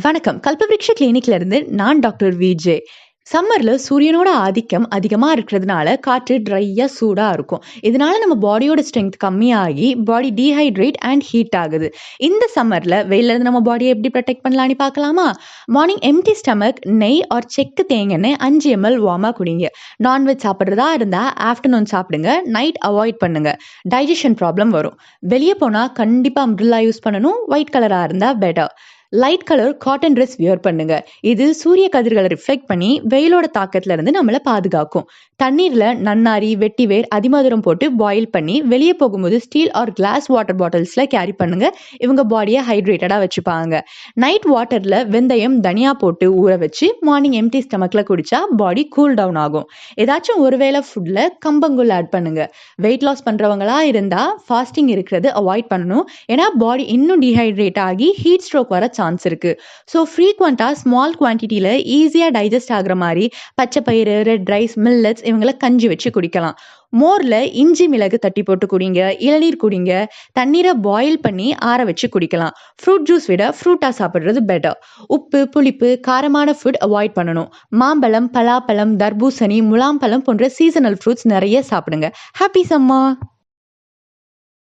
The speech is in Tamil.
வணக்கம். கல்பவருஷ கிளினிக்ல இருந்து நான் டாக்டர் விஜே சம்மரில் சூரியனோட ஆதிக்கம் அதிகமாக இருக்கிறதுனால காற்று ட்ரையாக சூடாக இருக்கும். இதனால நம்ம பாடியோட ஸ்ட்ரென்த் கம்மியாகி பாடி டீஹைட்ரேட் அண்ட் ஹீட் ஆகுது. இந்த சம்மரில் வெயில இருந்து நம்ம பாடியை எப்படி ப்ரொடெக்ட் பண்ணலான்னு பார்க்கலாமா? மார்னிங் எம்டி ஸ்டமக் நெய் ஆர் செக்கு தேங்கெண்ணெய் அஞ்சு எம்எல் வார்மாக குடிங்க. நான்வெஜ் சாப்பிட்றதா இருந்தால் ஆஃப்டர்நூன் சாப்பிடுங்க. நைட் அவாய்ட் பண்ணுங்க. டைஜஷன் ப்ராப்ளம் வரும். வெளியே போனால் கண்டிப்பாக அம்ப்ரில்லா யூஸ் பண்ணணும். ஒயிட் கலராக இருந்தால் better light colour cotton dress wear பண்ணுங்க. இது சூரிய கதிர்களை ரிஃப்ளெக்ட் பண்ணி வெயிலோட தாக்கத்துல இருந்து நம்மளை பாதுகாக்கும். தண்ணீர்ல நன்னாரி வெட்டிவேர் அதிமதுரம் போட்டு பாயில் பண்ணி வெளியே போகும்போது ஸ்டீல் ஆர் கிளாஸ் வாட்டர் பாட்டில்ஸ்ல கேரி பண்ணுங்க. இவங்க பாடியை ஹைட்ரேட்டடா வச்சுப்பாங்க. நைட் வாட்டர்ல வெந்தயம் தனியா போட்டு ஊற வச்சு மார்னிங் எம்டி ஸ்டமக்ல குடிச்சா பாடி கூல் டவுன் ஆகும். ஏதாச்சும் ஒருவேளை ஃபுட்ல கம்பங்கூழ் ஆட் பண்ணுங்க. வெயிட் லாஸ் பண்றவங்களா இருந்தா ஃபாஸ்டிங் இருக்கிறது அவாய்ட் பண்ணணும். ஏன்னா பாடி இன்னும் டீஹைட்ரேட் ஆகி ஹீட் ஸ்ட்ரோக் வர சான்ஸ் இருக்கு. ஸோ ஃப்ரீக்வெண்ட்டாக ஸ்மால் குவான்டிட்டியில் ஈஸியாக டைஜஸ்ட் ஆகுற மாதிரி பச்சை பயிறு ரெட் ரைஸ் மில்லட்ஸ் இவங்களை கஞ்சி வச்சு குடிக்கலாம். மோரில் இஞ்சி மிளகு தட்டி போட்டு குடிங்க இளநீர் குடிங்க தண்ணீரை பாயில் பண்ணி ஆற வச்சு குடிக்கலாம். ஃப்ரூட் ஜூஸ் விட ஃப்ரூட்டாக சாப்பிட்றது பெட்டர் உப்பு புளிப்பு காரமான ஃபுட் அவாய்ட் பண்ணணும். மாம்பழம் பலாப்பழம் தர்பூசணி முலாம்பழம் போன்ற சீசனல் ஃப்ரூட்ஸ் நிறைய சாப்பிடுங்க. ஹாப்பி சம்மா